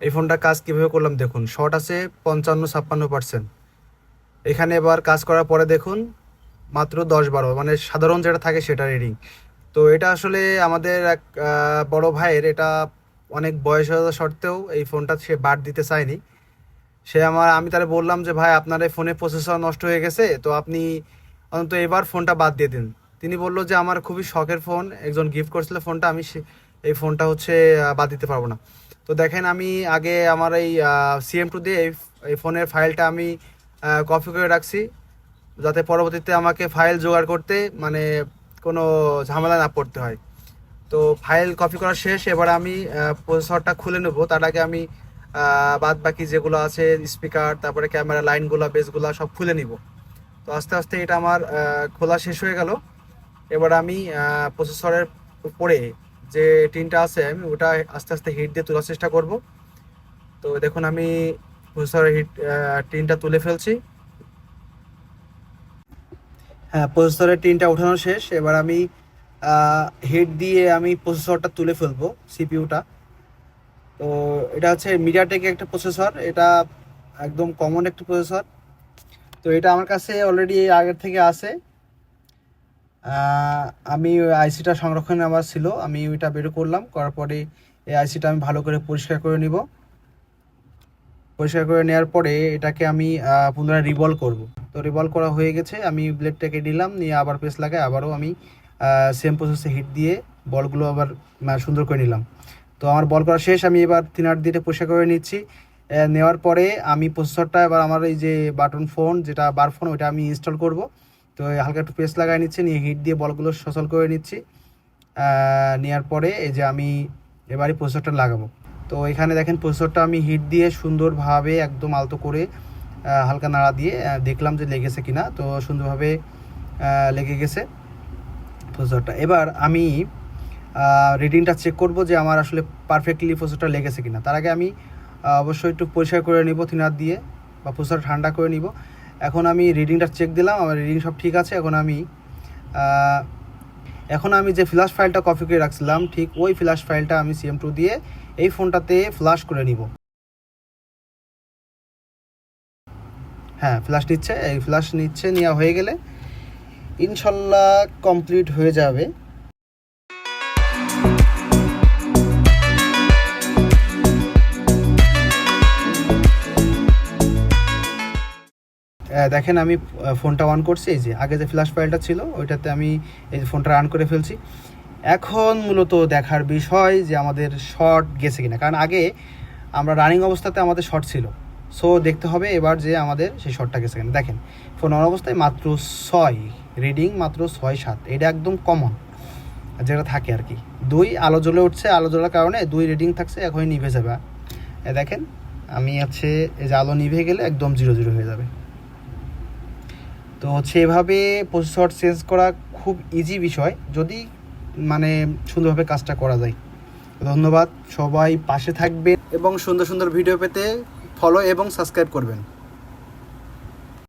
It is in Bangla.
এই ফোনটা কাজ কীভাবে করলাম দেখুন, শর্ট আছে পঞ্চান্ন, ছাপ্পান্ন পার্সেন্ট। এখানে এবার কাজ করার পরে দেখুন, মাত্র দশ বারো মানে সাধারণ যেটা থাকে সেটা রিডিং তো এটা আসলে আমাদের এক বড় ভাইয়ের, এটা অনেক বয়স হওয়া সত্ত্বেও এই ফোনটা সে বাদ দিতে চায়নি। সে আমার, আমি তারে বললাম যে, ভাই, আপনার এই ফোনে প্রসেসর নষ্ট হয়ে গেছে, তো আপনি অন্তত এবার ফোনটা বাদ দিয়ে দিন। তিনি বলল যে, আমার খুবই শখের ফোন, একজন গিফট করছিল ফোনটা, আমি এই ফোনটা হচ্ছে বাদ দিতে পারব না। তো দেখেন আমি আগে আমার এই সিএম টু দিয়ে এই- ফোনের ফাইলটা আমি কপি করে রাখছি, যাতে পরবর্তীতে আমাকে ফাইল জোগাড় করতে মানে কোনো ঝামেলা না পড়তে হয়। তো ফাইল কপি করা শেষ, এবার আমি প্রসেসরটা খুলে নেব। তার আগে আমি বাদ বাকি যেগুলো আছে স্পিকার তারপরে ক্যামেরা লাইনগুলো বেসগুলো সব খুলে নিব। তো আস্তে আস্তে এটা আমার খোলা শেষ হয়ে গেল। এবার আমি প্রসেসরের উপরে যে টিনটা আছে, আমি ওটা আস্তে আস্তে হিট দিয়ে তোলার চেষ্টা করব। তো দেখুন, আমি প্রসেসরের হিট টিনটা তুলে ফেলছি। হ্যাঁ প্রসেসরের টিনটা ওঠানো শেষ। এবার আমি হিট দিয়ে আমি প্রসেসরটা তুলে ফেলব সিপিইউটা তো এটা হচ্ছে মিডিয়াটেকের একটা প্রসেসর এটা একদম কমন একটা প্রসেসর তো এটা আমার কাছে অলরেডি আগের থেকে আছে। আমি ওই আইসিটা সংরক্ষণ আমার ছিল, আমি ওইটা বের করলাম, করার পরে এই আইসিটা আমি ভালো করে পরিষ্কার করে নিব। পরিষ্কার করে নেওয়ার পরে এটাকে আমি পুনরায় রিভলভ করব। তো রিভলভ করা হয়ে গেছে, আমি ব্লেডটাকে নিলাম নিয়ে আবার পেস্ট লাগাই আবারও আমি সেম প্রসেসে হিট দিয়ে বলগুলো আবার সুন্দর করে নিলাম। তো আমার বল করা শেষ, আমি এবার তিন আট দিয়ে পরিষ্কার করে নিচ্ছি। নেওয়ার পরে আমি প্রসেসরটা এবার আমার এই যে বাটন ফোন যেটা বার ফোন ওইটা আমি ইনস্টল করব। তো হালকা একটু পেস্ট লাগাই নিচ্ছি, নিয়ে হিট দিয়ে বলগুলো সচল করে নিচ্ছি। নেওয়ার পরে এই যে আমি এবারে প্রসেসরটা লাগাবো। তো এখানে দেখেন প্রসেসরটা আমি হিট দিয়ে সুন্দরভাবে একদম আলতো করে হালকা নাড়া দিয়ে দেখলাম যে লেগেছে কিনা। তো সুন্দরভাবে লেগে গেছে প্রসেসরটা এবার আমি রিডিংটা চেক করব যে আমার আসলে পারফেক্টলি প্রসেসরটা লেগেছে কিনা। তার আগে আমি অবশ্যই একটু পরিষ্কার করে নিব থিনার দিয়ে বা প্রসেসর ঠান্ডা করে নিব। এখন আমি রিডিংটা চেক দিলাম, আমার রিডিং সব ঠিক আছে, এখন আমি এখন আমি যে ফ্ল্যাশ ফাইলটা কপি করে রাখছিলাম, ঠিক ওই ফ্ল্যাশ ফাইলটা আমি সিএম টু দিয়ে এই ফোনটাতে ফ্ল্যাশ করে নিব। হ্যাঁ ফ্ল্যাশ নিচ্ছে, এই ফ্ল্যাশ নিচ্ছে, নেওয়া হয়ে গেলে ইনশাল্লাহ কমপ্লিট হয়ে যাবে। দেখেন আমি ফোনটা অন করছি, এই যে আগে যে ফ্ল্যাশ ফাইলটা ছিল, ওইটাতে আমি এই যে ফোনটা রান করে ফেলছি। এখন মূলত দেখার বিষয় যে আমাদের শর্ট গেছে কিনা। কারণ আগে আমরা রানিং অবস্থাতে আমাদের শর্ট ছিল। সো দেখতে হবে এবার যে আমাদের সেই শর্টটা গেছে কিনা। দেখেন ফোন অন অবস্থায় মাত্র ছয় রিডিং মাত্র ছয়, সাত, এটা একদম কমন যেটা থাকে আর কি। দুই, আলো জ্বলে উঠছে, আলো জ্বলার কারণে দুই রিডিং থাকছে, এখনই নিভে যাবে। দেখেন, আমি হচ্ছে এই যে আলো নিভে গেলে একদম জিরো জিরো হয়ে যাবে। তো সেভাবে এভাবে প্রসেসর চেঞ্জ করা খুব ইজি বিষয়। যদি মানে সুন্দরভাবে কাজটা করা যায়। ধন্যবাদ, সবাই পাশে থাকবেন এবং সুন্দর সুন্দর ভিডিও পেতে ফলো এবং সাবস্ক্রাইব করবেন।